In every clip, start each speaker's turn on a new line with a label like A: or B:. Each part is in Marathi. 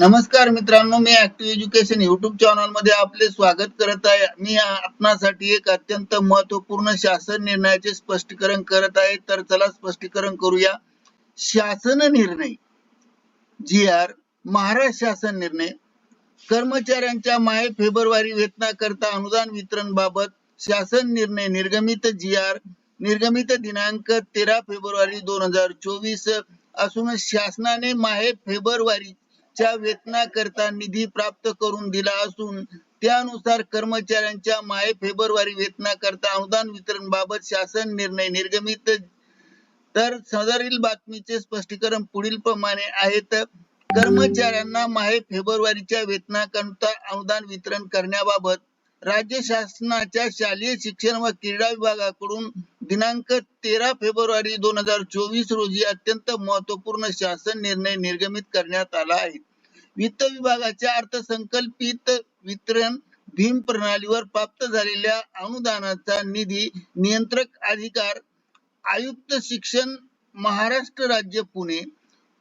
A: नमस्कार मित्रांनो मी ऍक्टिव्ह एज्युकेशन युट्यूब चॅनलमध्ये आपले स्वागत करत आहे. मी आपणासाठी एक अत्यंत महत्त्वपूर्ण शासन निर्णयाचे स्पष्टीकरण करत आहे. तर चला स्पष्टीकरण करूया. शासन निर्णय. जी आर महाराष्ट्र शासन निर्णय. कर्मचाऱ्यांच्या माहे फेब्रुवारी वेतनाकरता अनुदान वितरण बाबत शासन निर्णय निर्गमित जी आर निर्गमित दिनांक तेरा फेब्रुवारी दोन हजार चोवीस. असून शासनाने माहे फेब्रुवारी च्या वेतनाकरता निधी प्राप्त करून दिला असून त्यानुसार कर्मचाऱ्यांच्या माहे फेब्रुवारी वेतनाकरता अनुदान वितरण बाबत शासन निर्णय निर्गमित. तर सदरील बातमीचे स्पष्टीकरण पुढील प्रमाणे आहेत कर्मचाऱ्यांना माहे फेब्रुवारीच्या वेतनाकरता अनुदान वितरण करण्याबाबत राज्य शासनाच्या शालेय शिक्षण व क्रीडा विभागाकडून दिनांक तेरा फेब्रुवारी दोन हजार चोवीस रोजी अत्यंत महत्त्वपूर्ण शासन निर्णय निर्गमित करण्यात आला आहे. वित्त विभागाच्या अर्थसंकल्पित वितरण भीम प्रणालीवर प्राप्त झालेल्या अनुदानाचा निधी नियंत्रक अधिकार आयुक्त शिक्षण महाराष्ट्र राज्य पुणे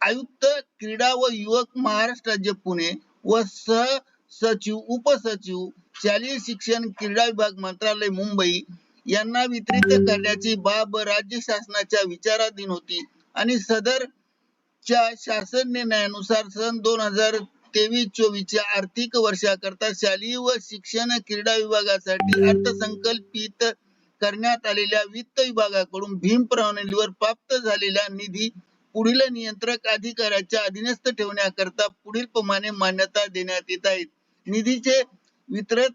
A: आयुक्त क्रीडा व युवक महाराष्ट्र राज्य पुणे व सह सचिव उपसचिव शालेय शिक्षण क्रीडा विभाग मंत्रालय मुंबई यांना वितरित करण्याची बाब राज्य शासनाच्या विचाराधीन होती आणि सदर च्या शासन निर्णयानुसार सन दोन हजार तेवीस चोवीसच्या आर्थिक वर्षाकरता शालेय व शिक्षण क्रीडा विभागासाठी अर्थसंकल्पित करण्यात आलेल्या वित्त विभागाकडून भीम प्रणालीवर प्राप्त झालेला निधी पुढील नियंत्रक अधिकाऱ्याच्या अधीनस्थ ठेवण्याकरता पुढील प्रमाणे मान्यता देण्यात येत आहे. निधीचे वितरण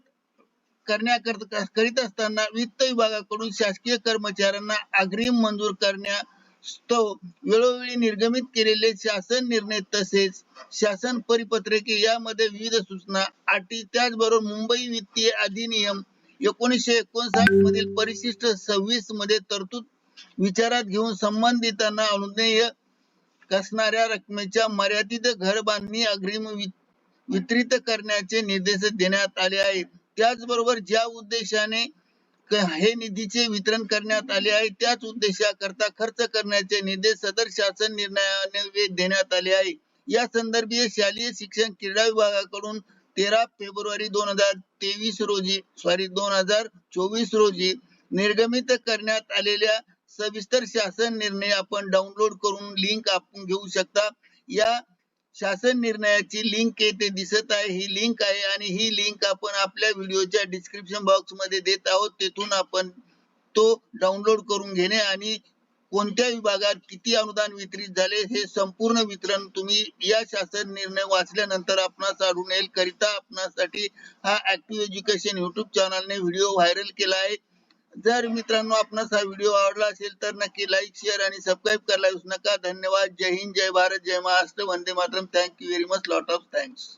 A: करण्याकरता करीत असताना वित्त विभागाकडून शासकीय कर्मचाऱ्यांना अग्रिम मंजूर करण्या तो वेळोवेळी निर्गमित केलेले शासन निर्णय तसेच शासन परिपत्रके यामध्ये विविध सूचना अटी त्याचबरोबर मुंबई वित्तीय अधिनियम एकोणीसशे एकोणसाठ मधील परिशिष्ट सव्वीसमध्ये तरतूद विचारात घेऊन संबंधितांना अनुज्ञेय असणाऱ्या रकमेच्या मर्यादित घर बांधणी अग्रिम वितरित करण्याचे निर्देश देण्यात आले आहेत. त्याचबरोबर ज्या उद्देशाने हे निधीचे वितरण करण्यात आले आहे. त्याच उद्देशाकरता खर्च करण्याचे निर्देश सदर शासन निर्णयाने देण्यात आले आहे. या संदर्भीय शालेय शिक्षण क्रीडा विभागाकडून तेरा फेब्रुवारी दोन हजार तेवीस रोजी सॉरी दोन हजार चोवीस रोजी निर्गमित करण्यात आलेल्या सविस्तर शासन निर्णय आपण डाउनलोड करून लिंक आपण घेऊ शकता. या शासन निर्णयाची लिंक येथे दिसत आहे. ही लिंक आहे आणि ही लिंक आपण आपल्या व्हिडिओच्या डिस्क्रिप्शन बॉक्समध्ये देत आहोत. तेथून आपण तो डाउनलोड करून घेणे आणि कोणत्या विभागात किती अनुदान वितरित झाले हे संपूर्ण वितरण तुम्ही या शासन निर्णय वाचल्यानंतर आपणास आढळून येईल. करिता आपणासाठी हा ऍक्टिव्ह एज्युकेशन युट्यूब चॅनलने व्हिडिओ व्हायरल केला आहे. जर मित्रांनो आपणास हा व्हिडिओ आवडला असेल तर नक्की लाईक शेअर आणि सबस्क्राईब करायला विसरू नका. धन्यवाद. जय हिंद जय भारत जय Maharashtra. Vande Mataram. Thank you very much lot of thanks